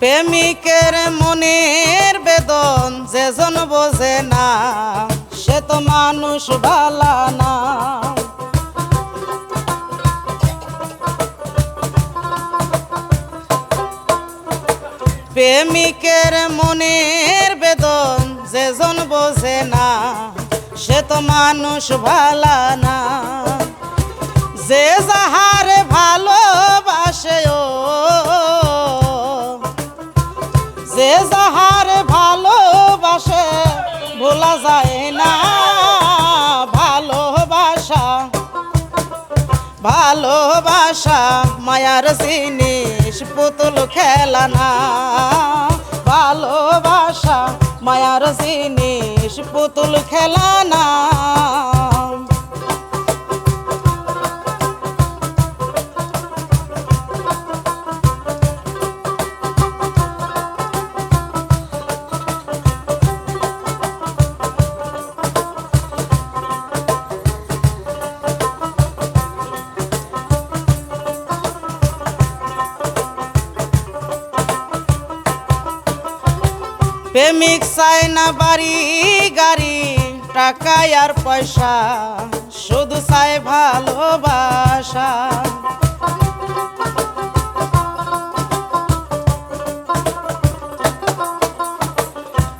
প্রেমিকের মনের বেদন যেজন বোঝে না, সে তো মানুষ ভালা না। প্রেমিকের মনের বেদন যেজন বোঝে না, সে তো মানুষ ভালা না। যে যাহারে ভালোবাসে যে যাহার ভালোবাসে, ভোলা যায় না। ভালোবাসা ভালোবাসা, মায়ার জিনিস, পুতুল খেলা না। ভালোবাসা, মায়ার জিনিস, পুতুল খেলা না। প্রেমিক চায় না বাড়ি, গাড়ি, টাকা আর পয়সা, শুধু চায় ভালোবাসা।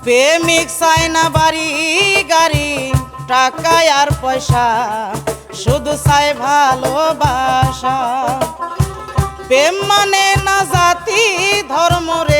প্রেমিক চায় না বাড়ি, গাড়ি, টাকা আর পয়সা, শুধু চায় ভালোবাসা। প্রেম মানে না জাতি, ধর্ম রে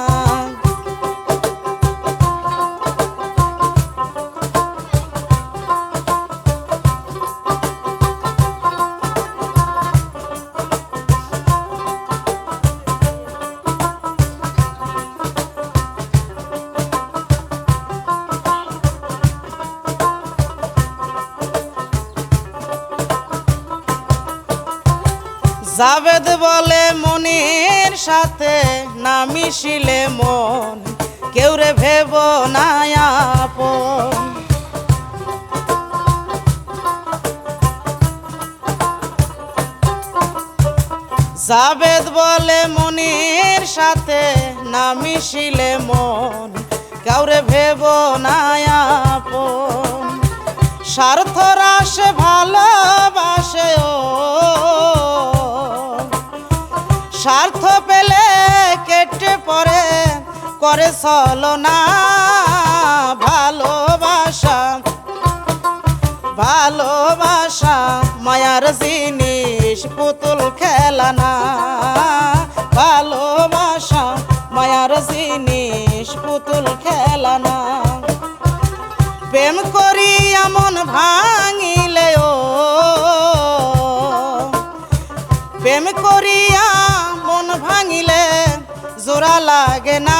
জাবেদ বলে মনির সাথে না মিশিলে মন। কেউ রে ভেব না জাবেদ বলে মনির সাথে না মিশিলে মন। কাউরে ভেব না আপন। স্বার্থ করে চলো না। ভালোবাসা ভালোবাসা, মায়ার জিনিস, পুতুল খেলা না ভালোবাসা, মায়ার জিনিস, পুতুল খেলা না প্রেম করি এমন ভাঙিলে ও। প্রেম করিয়া মন ভাঙিলে, জোড়া লাগে না।